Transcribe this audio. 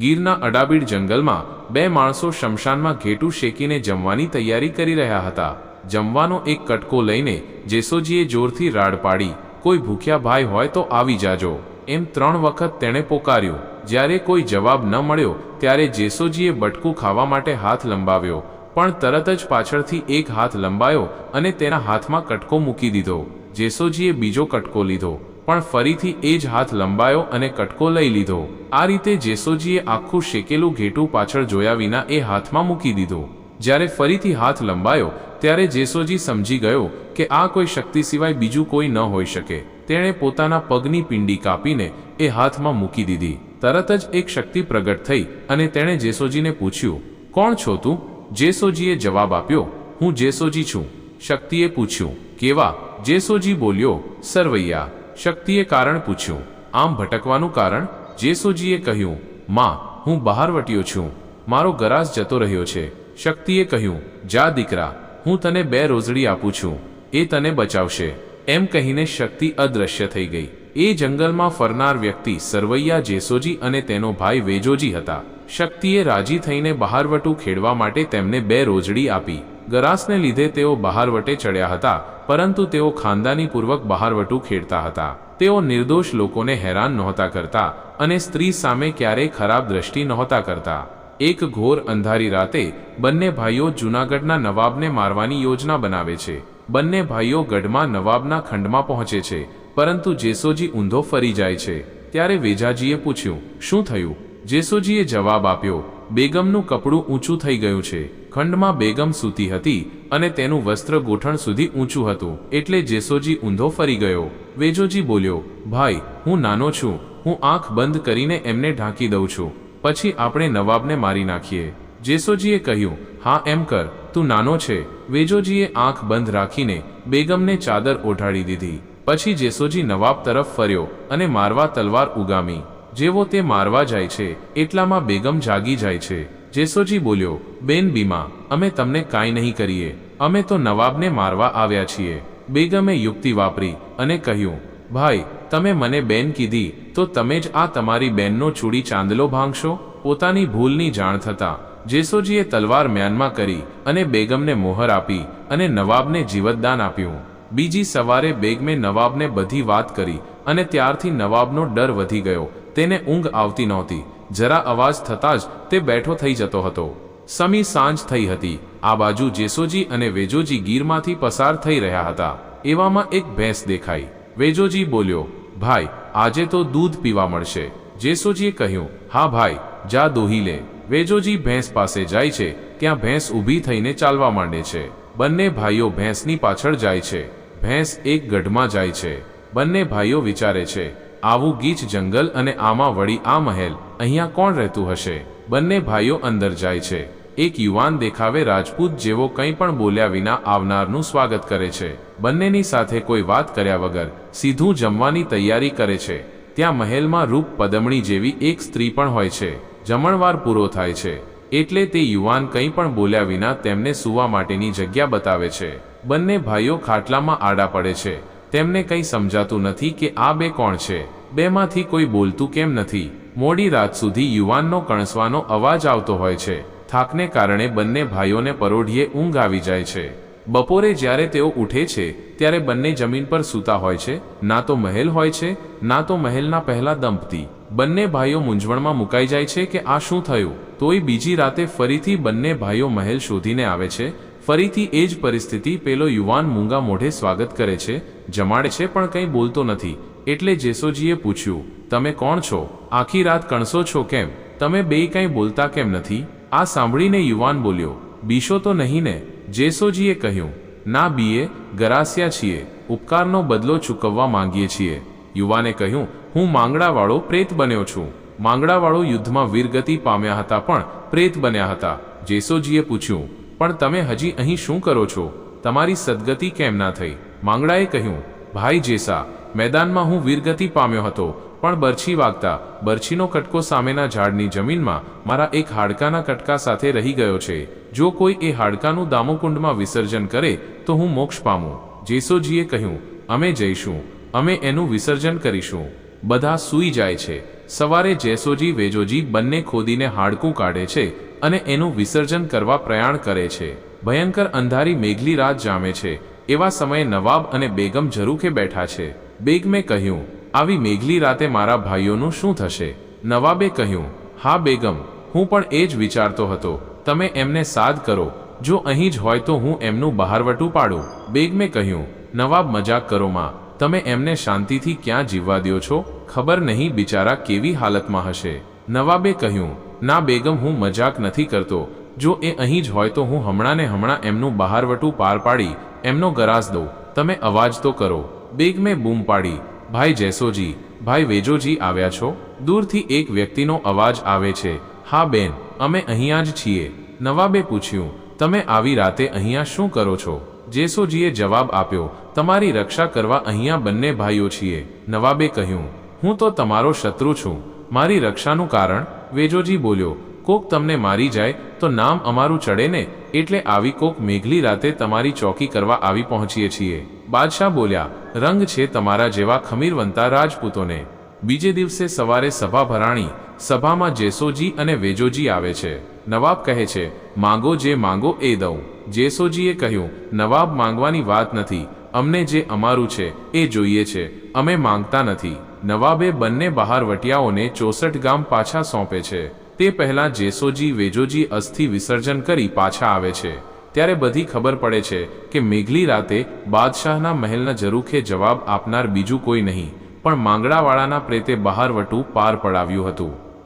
ગીરના અડાબીડ જંગલમાં બે માણસો શમશાનમાં ઘેટું શેકીને જમવાની તૈયારી કરી રહ્યા હતા. જમવાનો એક કટકો લઈને જેસોજીએ જોરથી રાડ પાડી, કોઈ ભૂખ્યા ભાઈ હોય તો આવી જાજો. એમ ત્રણ વખત તેણે પોકાર્યું. જ્યારે કોઈ જવાબ ન મળ્યો, ત્યારે જેસોજીએ બટકું ખાવા માટે હાથ લંબાવ્યો, પણ તરત જ પાછળથી એક હાથ લંબાયો અને તેના હાથમાં કટકો મૂકી દીધો. જેસોજીએ બીજો કટકો લીધો. પણ ફરીથી એ જ હાથ લંબાયો અને કટકો લઈ લીધો. આ રીતે જેસોજીએ આખું શેકેલું ઘેટું પાછળ જોયા વિના એ હાથમાં મૂકી દીધો. જ્યારે ફરીથી હાથ લંબાયો, ત્યારે જેસોજી સમજી ગયો કે આ કોઈ શક્તિ સિવાય બીજું કોઈ ન હોઈ શકે. તેણે પોતાના પગની પિંડી કાપીને એ હાથમાં મૂકી દીધી. તરત જ એક શક્તિ પ્રગટ થઈ અને તેણે જેસોજીને પૂછ્યું, કોણ છો તું? જેસોજીએ જવાબ આપ્યો, હું જેસોજી છું. શક્તિએ પૂછ્યું, કેવા? જેસોજી બોલ્યો, સરવૈયા. શક્તિએ કારણ પૂછ્યું. આમ ભટકવાનું કારણ? જેસોજીએ કહ્યું, માં, હું બહાર વટ્યો છું. મારો ગરાસ જતો રહ્યો છે. શક્તિએ કહ્યું, જા દીકરા, હું તને બે રોજડી આપું છું. એ તને બચાવશે. એમ કહીને શક્તિ અદૃશ્ય થઈ ગઈ. એ જંગલમાં ફરનાર વ્યક્તિ સરવૈયા, જેસોજી અને તેનો ભાઈ વેજોજી હતા. શક્તિએ રાજી થઈને બહારવટું ખેડવા માટે તેમને બે રોજડી આપી. ગરાસને લીધે તેઓ બહારવટે ચડ્યા હતા. પરંતુ તેઓ ખાનદાનીપૂર્વક બહારવટું ખેડતા હતા. તેઓ નિર્દોષ લોકોને હેરાન નહોતા કરતા અને સ્ત્રી સામે ક્યારેય ખરાબ દ્રષ્ટિ નહોતા કરતા. એક ઘોર અંધારી રાતે બંને ભાઈઓ જૂનાગઢના નવાબને મારવાની યોજના બનાવે છે. બંને ભાઈઓ ગઢમાં નવાબના ખંડમાં પહોંચે છે, પરંતુ જેસોજી ઊંધો ફરી જાય છે. ત્યારે વેજાજીએ પૂછ્યું, શું થયું? જેસોજીએ જવાબ આપ્યો બેગમનું કપડું ઊંચું થઈ ગયું છે. ખંડમાં બેગમ સૂતી હતી અને તેનું વસ્ત્ર ગોઠણ સુધી ઊંચું હતું. એટલે જેસોજી ઊંધો ફરી ગયો. વેજોજી બોલ્યો, ભાઈ, હું નાનો છું. હું આંખ બંધ કરીને એમને ઢાંકી દઉં છું. પછી આપણે નવાબને મારી નાખીએ. જેસોજીએ કહ્યું, હા, એમ કર. તું નાનો છે. વેજોજીએ આંખ બંધ રાખીને બેગમને ચાદર ઓઢાડી દીધી. પછી જેસોજી નવાબ તરફ ફર્યો અને મારવા તલવાર ઉગામી. જેવો તે મારવા જાય છે, એટલામાં બેગમ જાગી જાય છે. જેસોજી બોલ્યો, બેન બીમા, અમે તમને કાંઈ નહીં કરીએ. અમે તો નવાબને મારવા આવ્યા છીએ. બેગમે યુક્તિ વાપરી અને કહ્યું, ભાઈ, તમે મને બેન કીધી, તો તમે જ આ તમારી બેનનો ચૂડી ચાંદલો ભાંગશો? પોતાની ભૂલની જાણ થતાં, જેસોજીએ તલવાર મ્યાનમાં કરી અને બેગમને મોહર આપી અને નવાબને જીવતદાન આપ્યું. બીજી સવારે બેગમે નવાબને બધી વાત કરી અને ત્યારથી નવાબનો ડર વધી ગયો તેને ઊંઘ આવતી નહોતી. જરા અવાજ થતાં જ તે બેઠો થઈ જતો હતો. સમી સાંજ થઈ હતી. આ બાજુ જેસોજી અને વેજોજી ગીરમાંથી પસાર થઈ રહ્યા હતા. એવામાં એક ભેંસ દેખાઈ. વેજોજી બોલ્યો, ભાઈ, આજે તો દૂધ પીવા મળશે. જેસોજીએ કહ્યું, હા ભાઈ, જા દોહી લે. વેજોજી ભેંસ પાસે જાય છે, ત્યાં ભેંસ ઊભી થઈને ચાલવા માંડે છે. બંને ભાઈઓ ભેંસની પાછળ જાય છે. ભેંસ એક ગઢમાં જાય છે. બંને ભાઈઓ વિચારે છે આવું ગીચ જંગલ અને આમાં વળી આ મહેલ. અહીંયા કોણ રહેતું હશે? બંને ભાઈઓ અંદર જાય છે. એક યુવાન દેખાવે રાજપૂત જેવો કંઈ પણ બોલ્યા વિના આવનારનું સ્વાગત કરે છે. બંનેની સાથે કોઈ વાત કર્યા વગર સીધું જમવાની તૈયારી કરે છે. ત્યાં મહેલમાં રૂપ પદમણી જેવી એક સ્ત્રી પણ હોય છે. જમણવાર પૂરો થાય છે. એટલે તે યુવાન કંઈ પણ બોલ્યા વિના તેમને સૂવા માટેની જગ્યા બતાવે છે. બંને ભાઈઓ ખાટલામાં આડા પડે છે. તેમને કંઈ સમજાતું નથી કે આ બે કોણ છે. બેમાંથી કોઈ બોલતું કેમ નથી. મોડી રાત સુધી યુવાનનો કણસવાનો અવાજ આવતો હોય છે. થાકને કારણે બંને ભાઈઓને પરોઢીએ ઊંઘ આવી જાય છે. બપોરે જ્યારે તેઓ ઉઠે છે, ત્યારે બંને જમીન પર સૂતા હોય છે, ના તો મહેલ હોય છે, ના તો મહેલના પહેલા દંપતી. બંને ભાઈઓ મૂંઝવણમાં મુકાઈ જાય છે કે આ શું થયું? તોય બીજી રાતે ફરીથી બંને ભાઈઓ મહેલ શોધીને આવે છે ફરીથી એ જ પરિસ્થિતિ પેલો યુવાન મૂંગા મોઢે સ્વાગત કરે છે, જમાડે છે પણ કંઈ બોલતો નથી. એટલે જેસોજીએ પૂછ્યું, તમે કોણ છો? આખી રાત કણસો છો કેમ? તમે બે કંઈ બોલતા કેમ નથી? આ સાંભળીને યુવાન બોલ્યો, બીશો તો નહીં ને? જેસોજીએ કહ્યું, ના બીએ, ગરાસિયા છીએ, ઉપકારનો બદલો ચૂકવવા માંગીએ છીએ. યુવાને કહ્યું, હું માંગડાવાળો પ્રેત બન્યો છું. માંગડાવાળો યુદ્ધમાં વીરગતિ પામ્યા હતા પણ પ્રેત બન્યા હતા. જેસોજીએ પૂછ્યું પણ તમે હજી અહીં શું કરો છો? તમારી સદગતિ કેમ ના થઈ? માંગડાએ કહ્યું, ભાઈ જેસા, મેદાનમાં હું વીરગતિ પામ્યો હતો, પણ બરછી વાગતા, બરછીનો કટકો સામેના ઝાડની જમીનમાં મારા એક હાડકાના કટકા સાથે રહી ગયો છે. જો કોઈ એ હાડકાનું દામોકુંડમાં વિસર્જન કરે, તો હું મોક્ષ પામું. જેસોજીએ કહ્યું, અમે જઈશું, અમે એનું વિસર્જન કરીશું. બધા સૂઈ જાય છે. સવારે જેસોજી વેજોજી બંને ખોદીને હાડકું કાઢે છે અને એનું વિસર્જન કરવા પ્રયાણ કરે છે. ભયંકર અંધારી મેઘલી રાત જામે છે. એવા સમયે નવાબ અને બેગમ ઝરૂખે બેઠા છે. બેગમે કહ્યું, આવી મેઘલી રાતે મારા ભાઈઓનું શું થશે? નવાબે કહ્યું, હા બેગમ, હું પણ એ જ વિચારતો હતો. તમે એમને સાદ કરો. જો અહીં જ હોય તો હું એમનું બહારવટું પાડું. બેગમે કહ્યું, નવાબ મજાક કરો માં. તમે એમને શાંતિથી ક્યાં જીવવા દ્યો છો? ખબર નહીં બિચારા કેવી હાલતમાં હશે. નવાબે કહ્યું ના બેગમ, હું મજાક નથી કરતો. જો એ અહીં જ હોય તો હું હમણાં ને હમણાં એમનું બહારવટું પાર પાડી, એમનો ગરાસ દઉં. તમે અવાજ તો કરો. બેગ મેં બૂમ પાડી. ભાઈ જેસોજી ભાઈ વેજોજી આવ્યા છો? દૂરથી એક વ્યક્તિનો અવાજ આવે છે. હા બેન, અમે અહીંયા જ છીએ. નવાબે પૂછ્યું, તમે આવી રાતે અહીંયા શું કરો છો? જેસોજીએ જવાબ આપ્યો, તમારી રક્ષા કરવા અહીંયા બંને ભાઈઓ છીએ. નવાબે કહ્યું, હું તો તમારો શત્રુ છું. મારી રક્ષાનું કારણ? વેજોજી બોલ્યો, કોક તમને મારી જાય તો નામ અમારું ચડે ને, એટલે આવી કોક મેઘલી રાતે તમારી ચોકી કરવા આવી પહોંચીએ છીએ. બાદશાહ બોલ્યા, રંગ છે તમારા જેવા ખમીરવંતા રાજપૂતોને. બીજે દિવસે સવારે સભા ભરાણી, સભામાં જેસોજી અને વેજોજી આવે છે. નવાબ કહે છે, માંગો જે માંગો એ દઉં. જેસોજીએ કહ્યું, નવાબ માંગવાની વાત નથી. અમને જે અમારું છે, એ જોઈએ છે. અમે માંગતા નથી. નવાબે બંને બહારવટિયાઓને ચોસઠ ગામ પાછા સોંપે છે. તે પહેલા જેસોજી, વેજોજી અસ્થિ વિસર્જન કરી પાછા આવે છે. ત્યારે બધી ખબર પડે છે કે મેઘલી રાતે બાદશાહના મહેલના જરૂખે જવાબ આપનાર બીજું કોઈ નહીં, પણ માંગડાવાળાના પ્રેતે બહારવટું પાર પડાવ્યું હતું.